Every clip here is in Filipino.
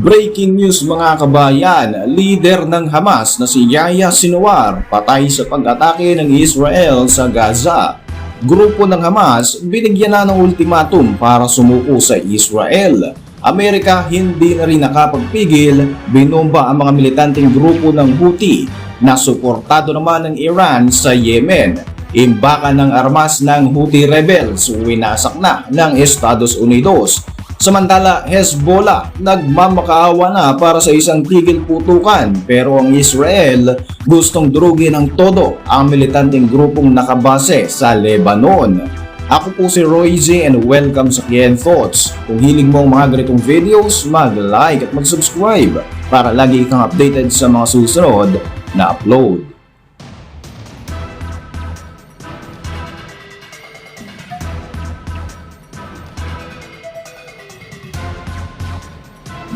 Breaking news mga kabayan, leader ng Hamas na si Yahya Sinwar patay sa pag-atake ng Israel sa Gaza. Grupo ng Hamas binigyan na ng ultimatum para sumuko sa Israel. Amerika hindi na rin nakapagpigil, binomba ang mga militanteng grupo ng Houthi na suportado naman ng Iran sa Yemen. Imbakan ng armas ng Houthi rebels, winasak na ng Estados Unidos. Samantala, Hezbollah nagmamakaawa na para sa isang tigil putukan pero ang Israel gustong durugin ng todo ang militanteng grupong nakabase sa Lebanon. Ako po si Roy Z and welcome sa Kien Thoughts. Kung hilig mo ang mga ganitong videos, mag-like at mag-subscribe para lagi kang updated sa mga susunod na upload.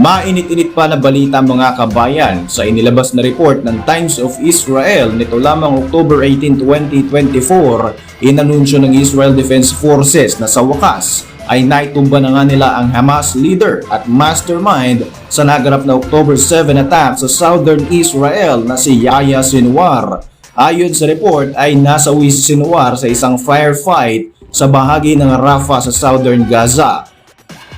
Mainit-init pa na balita mga kabayan sa inilabas na report ng Times of Israel nito lamang October 18, 2024, inanunsyo ng Israel Defense Forces na sa wakas ay naitumba na nga nila ang Hamas leader at mastermind sa naganap na October 7 attack sa southern Israel na si Yahya Sinwar. Ayon sa report ay nasawi si Sinwar sa isang firefight sa bahagi ng Rafah sa southern Gaza.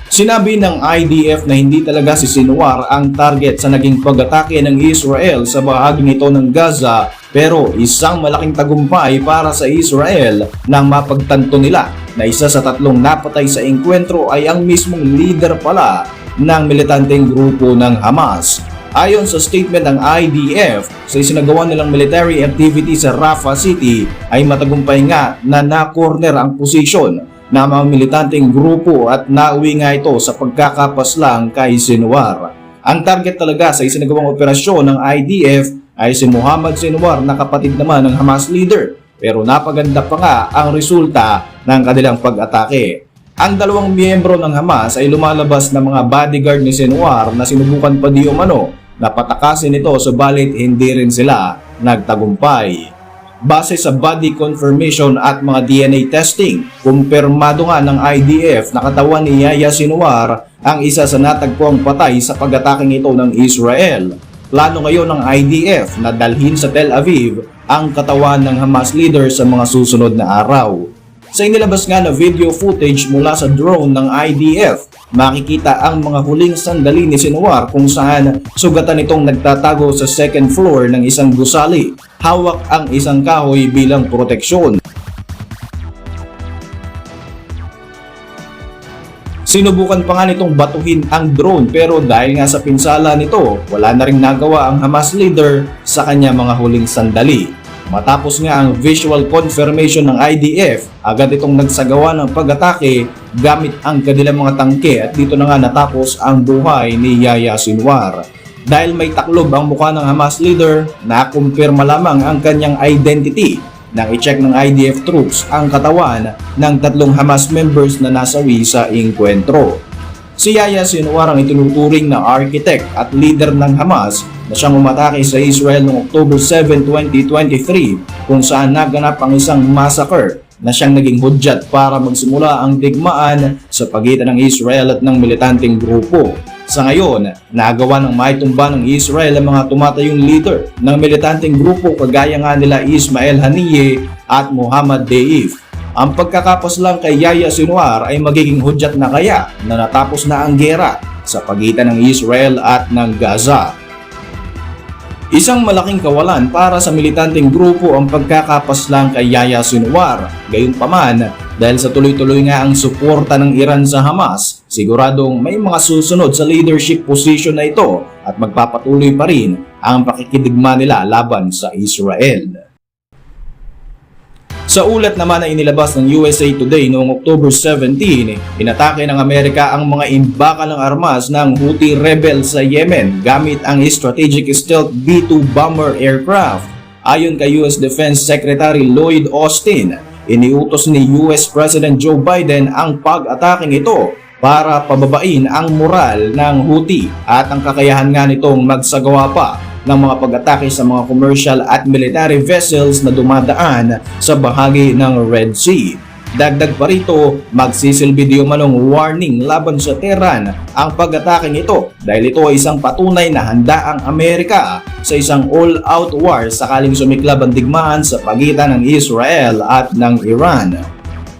Sinabi ng IDF na hindi talaga si Sinwar ang target sa naging pag-atake ng Israel sa bahaging ito ng Gaza pero isang malaking tagumpay para sa Israel nang mapagtanto nila na isa sa tatlong napatay sa engkwentro ay ang mismong leader pala ng militanteng grupo ng Hamas. Ayon sa statement ng IDF, sa isinagawa nilang military activity sa Rafah City ay matagumpay nga na na-corner ang posisyon na mga militanteng grupo at nauwi nga ito sa pagkakapaslang kay Sinwar. Ang target talaga sa isinagawang operasyon ng IDF ay si Muhammad Sinwar na kapatid naman ng Hamas leader pero napaganda pa nga ang resulta ng kanilang pag-atake. Ang dalawang miyembro ng Hamas ay lumalabas na mga bodyguard ni Sinwar na sinubukan pa di umano na patakasin ito subalit hindi rin sila nagtagumpay. Base sa body confirmation at mga DNA testing, kumpirmado nga ng IDF na katawan ni Yahya Sinwar ang isa sa natagpuang patay sa pag-ataking ito ng Israel. Plano ngayon ng IDF na dalhin sa Tel Aviv ang katawan ng Hamas leader sa mga susunod na araw. Sa inilabas nga na video footage mula sa drone ng IDF, makikita ang mga huling sandali ni Sinwar kung saan sugatan itong nagtatago sa second floor ng isang gusali. Hawak ang isang kahoy bilang proteksyon. Sinubukan pa nga nitong batuhin ang drone pero dahil nga sa pinsala nito, wala na rin nagawa ang Hamas leader sa kanya mga huling sandali. Matapos nga ang visual confirmation ng IDF, agad itong nagsagawa ng pag-atake gamit ang kanilang mga tangke at dito na nga natapos ang buhay ni Yahya Sinwar. Dahil may taklob ang mukha ng Hamas leader, nakumpirma lamang ang kanyang identity nang i-check ng IDF troops ang katawan ng tatlong Hamas members na nasawi sa inkwentro. Si Yahya Sinwar ang itinuturing na architect at leader ng Hamas na siyang umatake sa Israel noong October 7, 2023 kung saan naganap ang isang massacre na siyang naging hudyat para magsimula ang digmaan sa pagitan ng Israel at ng militanteng grupo. Sa ngayon, nagawa ng maitumba ng Israel ang mga tumatayong leader ng militanteng grupo kagaya nga nila Ismail Haniyeh at Muhammad Deif. Ang pagkakapos lang kay Yahya Sinwar ay magiging hudyat na kaya na natapos na ang gera sa pagitan ng Israel at ng Gaza. Isang malaking kawalan para sa militanteng grupo ang pagkakapas lang kay Yahya Sinwar. Gayunpaman, dahil sa tuloy-tuloy nga ang suporta ng Iran sa Hamas, siguradong may mga susunod sa leadership position na ito at magpapatuloy pa rin ang pakikidigma nila laban sa Israel. Sa ulat naman na inilabas ng USA Today noong October 17, inatake ng Amerika ang mga imbaka ng armas ng Houthi rebel sa Yemen gamit ang strategic stealth B-2 bomber aircraft. Ayon kay US Defense Secretary Lloyd Austin, iniutos ni US President Joe Biden ang pag-ataking ito para pababain ang moral ng Houthi at ang kakayahan nga nitong magsagawa pa ng mga pag-atake sa mga commercial at military vessels na dumadaan sa bahagi ng Red Sea. Dagdag pa rito, magsisilbi di manong warning laban sa Tehran ang pag-ataking ito dahil ito ay isang patunay na handa ang Amerika sa isang all-out war sakaling sumiklab ang digmaan sa pagitan ng Israel at ng Iran.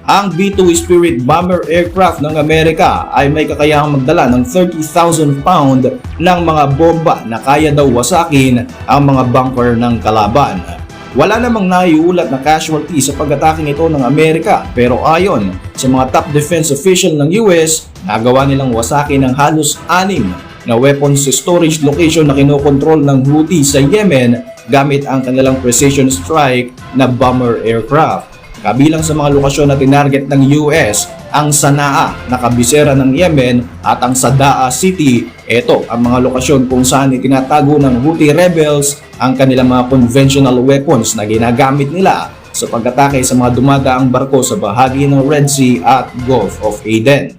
Ang B-2 Spirit bomber aircraft ng Amerika ay may kakayahang magdala ng 30,000 pound ng mga bomba na kaya daw wasakin ang mga bunker ng kalaban. Wala namang naiulat na casualty sa pag-atake nito ng Amerika pero ayon sa mga top defense official ng US, nagawa nilang wasakin ng halos anim na weapons storage location na kinokontrol ng Houthi sa Yemen gamit ang kanilang precision strike na bomber aircraft. Kabilang sa mga lokasyon na tinarget ng US ang Sanaa na kabisera ng Yemen at ang Sadaa City. Ito ang mga lokasyon kung saan itinatago ng Houthi rebels ang kanilang mga conventional weapons na ginagamit nila sa pag-atake sa mga dumadaang barko sa bahagi ng Red Sea at Gulf of Aden.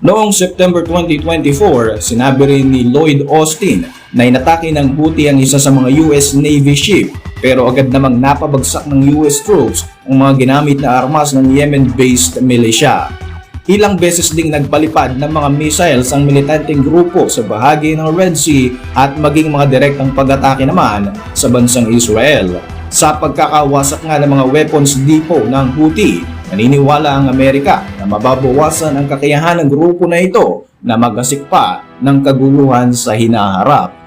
Noong September 2024, sinabi rin ni Lloyd Austin na inatake ng Houthi ang isa sa mga US Navy ship pero agad namang napabagsak ng US troops ang mga ginamit na armas ng Yemen-based militia. Ilang beses ding nagpalipad ng mga missiles ang militanteng grupo sa bahagi ng Red Sea at maging mga direktang pag-atake naman sa bansang Israel. Sa pagkakawasak nga ng mga weapons depot ng Houthi, naniniwala ang Amerika na mababawasan ang kakayahan ng grupo na ito na magasik pa ng kaguluhan sa hinaharap.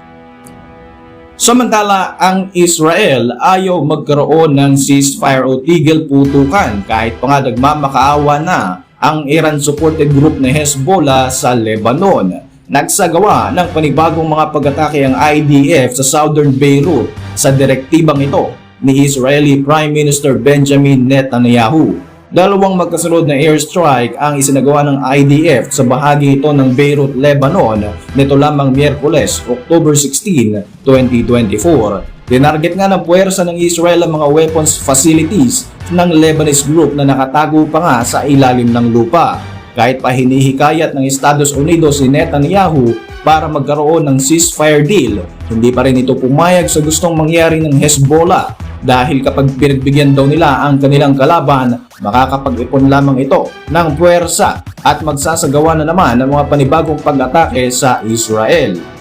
Samantala, ang Israel ayaw magkaroon ng ceasefire o tigil putukan kahit pa nga nagmamakaawa na ang Iran-supported group na Hezbollah sa Lebanon. Nagsagawa ng panibagong mga pag-atake ang IDF sa southern Beirut sa direktibang ito ni Israeli Prime Minister Benjamin Netanyahu. Dalawang magkasunod na airstrike ang isinagawa ng IDF sa bahagi ito ng Beirut, Lebanon nito lamang Miyerkules, October 16, 2024. Tinarget nga ng puwersa ng Israel ang mga weapons facilities ng Lebanese group na nakatago pa nga sa ilalim ng lupa. Kahit pa hinihikayat ng Estados Unidos si Netanyahu para magkaroon ng ceasefire deal, hindi pa rin ito pumayag sa gustong mangyari ng Hezbollah dahil kapag pinagbigyan daw nila ang kanilang kalaban, makakapag-ipon lamang ito ng puwersa at magsasagawa na naman ng mga panibagong pag-atake sa Israel.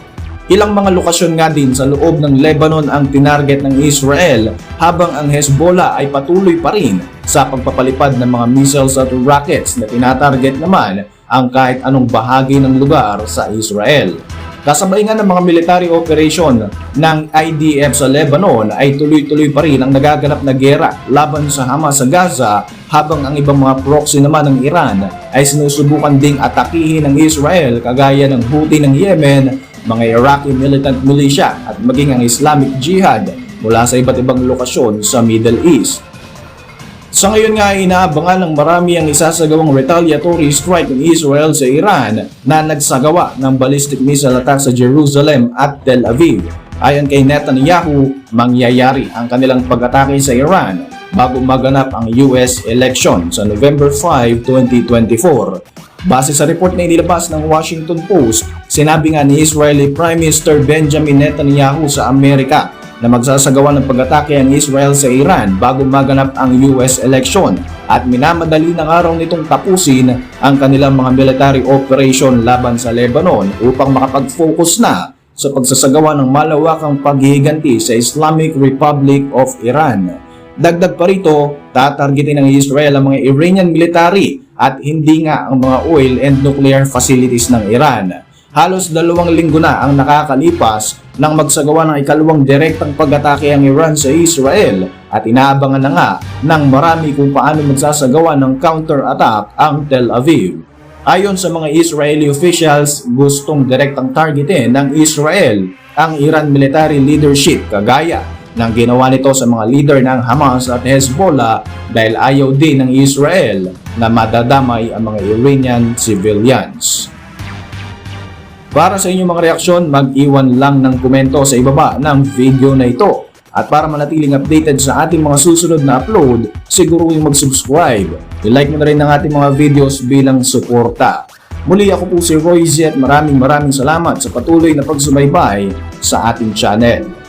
Ilang mga lokasyon nga din sa loob ng Lebanon ang tinarget ng Israel habang ang Hezbollah ay patuloy pa rin sa pagpapalipad ng mga missiles at rockets na tinatarget naman ang kahit anong bahagi ng lugar sa Israel. Kasabay nga ng mga military operation ng IDF sa Lebanon ay tuloy-tuloy pa rin ang nagaganap na gera laban sa Hamas sa Gaza habang ang ibang mga proxy naman ng Iran ay sinusubukan ding atakihin ng Israel kagaya ng Houthi ng Yemen mga Iraqi militant militia at maging ang Islamic Jihad mula sa iba't ibang lokasyon sa Middle East. Sa ngayon nga ay inaabangan ng marami ang isasagawang retaliatory strike ng Israel sa Iran na nagsagawa ng ballistic missile attack sa Jerusalem at Tel Aviv. Ayon kay Netanyahu, mangyayari ang kanilang pag-atake sa Iran bago maganap ang US election sa November 5, 2024. Base sa report na inilabas ng Washington Post, sinabi nga ni Israeli Prime Minister Benjamin Netanyahu sa Amerika na magsasagawa ng pag-atake ang Israel sa Iran bago maganap ang US election at minamadali ng araw nitong tapusin ang kanilang mga military operation laban sa Lebanon upang makapag-focus na sa pagsasagawa ng malawakang paghihiganti sa Islamic Republic of Iran. Dagdag pa rito, tatargetin ng Israel ang mga Iranian military at hindi nga ang mga oil and nuclear facilities ng Iran. Halos dalawang linggo na ang nakakalipas nang magsagawa ng ikalawang direktang pag-atake ang Iran sa Israel at inaabangan na nga ng marami kung paano magsasagawa ng counter-attack ang Tel Aviv. Ayon sa mga Israeli officials, gustong direktang targetin ng Israel ang Iran military leadership kagaya ng ginawa nito sa mga leader ng Hamas at Hezbollah dahil ayaw din ng Israel na madadamay ang mga Iranian civilians. Para sa inyong mga reaksyon, mag-iwan lang ng komento sa ibaba ng video na ito. At para manatiling updated sa ating mga susunod na upload, siguruhin mag-subscribe. I-like mo na rin ang ating mga videos bilang suporta. Muli ako po si Roy Z at maraming maraming salamat sa patuloy na pagsubaybay sa ating channel.